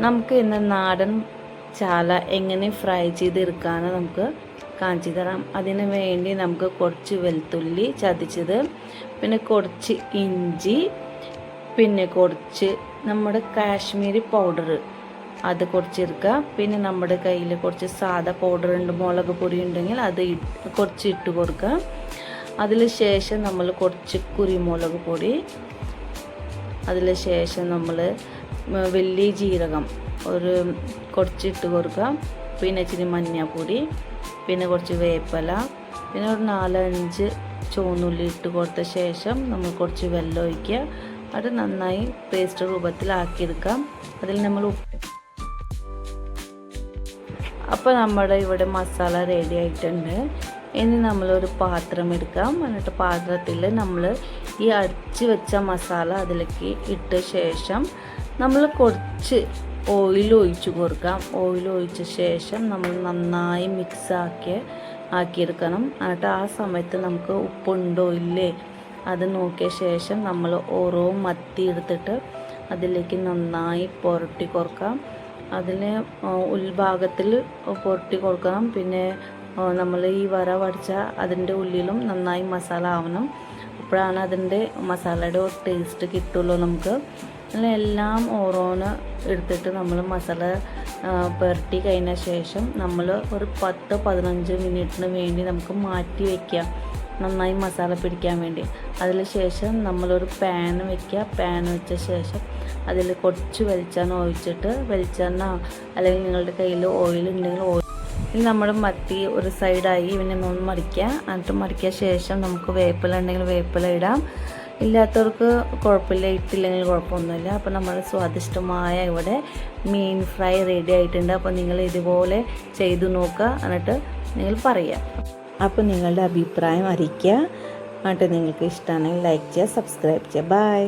നമുക്ക് ഇന്ന് നാടൻ ചാല എങ്ങനെ ഫ്രൈ ചെയ്തെടുക്കാമെന്ന് നമുക്ക് കാണിച്ചു തരാം. അതിന് വേണ്ടി നമുക്ക് കുറച്ച് വെളുത്തുള്ളി ചതച്ചത് പിന്നെ കുറച്ച് ഇഞ്ചി പിന്നെ കുറച്ച് നമ്മുടെ കാശ്മീരി പൗഡർ അത് കുറച്ച് എടുക്കുക പിന്നെ നമ്മുടെ കയ്യിൽ കുറച്ച് സാധാ പൗഡർ ഉണ്ട് മുളക് പൊടി ഉണ്ടെങ്കിൽ അത് കുറച്ച് ഇട്ട് കൊടുക്കുക. അതിൽ ശേഷം നമ്മൾ കുറച്ച് കുരുമുളക് പൊടി അതിൽ ശേഷം നമ്മൾ വലിയ ജീരകം. ഒരു കുറച്ചിട്ട് കൊടുക്കുക. പിന്നെ ഇച്ചിരി മഞ്ഞപ്പൊടി പിന്നെ കുറച്ച് വേപ്പില പിന്നെ ഒരു നാലഞ്ച് ചുവന്നുള്ളി ഇട്ട് കൊടുത്ത ശേഷം നമ്മൾ കുറച്ച് വെള്ളം ഒഴിക്കുക. അത് നന്നായി പേസ്റ്റ് രൂപത്തിലാക്കിയെടുക്കാം. അതിൽ നമ്മൾ ഉപ്പ് അപ്പോൾ നമ്മുടെ ഇവിടെ മസാല റെഡി ആയിട്ടുണ്ട്. ഇനി നമ്മളൊരു പാത്രം എടുക്കാം. എന്നിട്ട് പാത്രത്തിൽ നമ്മൾ ഈ അടിച്ച് വെച്ച മസാല അതിലേക്ക് ഇട്ട ശേഷം നമ്മൾ കുറച്ച് ഓയിൽ ഒഴിച്ച് കൊടുക്കാം. ഓയിൽ ഒഴിച്ച ശേഷം നമ്മൾ നന്നായി മിക്സാക്കി ആക്കിയെടുക്കണം. എന്നിട്ട് ആ സമയത്ത് നമുക്ക് ഉപ്പുണ്ടോ ഇല്ലേ? അത് നോക്കിയ ശേഷം നമ്മൾ ഓരോ മത്തി എടുത്തിട്ട് അതിലേക്ക് നന്നായി പുരട്ടി കൊടുക്കാം. അതിന് ഉൾഭാഗത്തിൽ പുരട്ടി കൊടുക്കണം. പിന്നെ നമ്മൾ ഈ വര വടിച്ച അതിന്റെ ഉള്ളിലും നന്നായി മസാല ആവണം. അപ്പോഴാണ് അതിന്റെ മസാലയുടെ ടേസ്റ്റ് കിട്ടുള്ളൂ നമുക്ക്. അങ്ങനെ എല്ലാം ഓരോന്ന് എടുത്തിട്ട് നമ്മൾ മസാല പുരട്ടി കഴിഞ്ഞ ശേഷം നമ്മൾ ഒരു പത്ത് പതിനഞ്ച് മിനിറ്റിന് വേണ്ടി നമുക്ക് മാറ്റി വയ്ക്കാം നന്നായി മസാല പിടിക്കാൻ വേണ്ടി. അതിൽ ശേഷം നമ്മളൊരു പാൻ വെക്കുക. പാൻ വെച്ച ശേഷം അതിൽ കുറച്ച് വെളിച്ചെണ്ണ ഒഴിച്ചിട്ട് വെളിച്ചെണ്ണ അല്ലെങ്കിൽ നിങ്ങളുടെ കയ്യിൽ ഓയിൽ ഉണ്ടെങ്കിൽ ഓയിൽ ഇനി നമ്മൾ മത്തി ഒരു സൈഡായി ഇവനെ ഒന്ന് മറിക്കുക. എന്നിട്ട് മറിക്കിയ ശേഷം നമുക്ക് വേപ്പില ഉണ്ടെങ്കിൽ വേപ്പില ഇടാം. ഇല്ലാത്തവർക്ക് കുഴപ്പമില്ല ഇട്ടില്ലെങ്കിൽ കുഴപ്പമൊന്നുമില്ല. അപ്പോൾ നമ്മൾ സ്വാദിഷ്ടമായ ഇവിടെ മീൻ ഫ്രൈ റെഡി ആയിട്ടുണ്ട്. അപ്പോൾ നിങ്ങൾ ഇതുപോലെ ചെയ്തു നോക്കുക. എന്നിട്ട് നിങ്ങൾ പറയുക. അപ്പോൾ നിങ്ങളുടെ അഭിപ്രായം അറിയിക്കുക. എന്നിട്ട് നിങ്ങൾക്ക് ഇഷ്ടമാണെങ്കിൽ ലൈക്ക് ചെയ്യുക സബ്സ്ക്രൈബ് ചെയ്യുക. ബൈ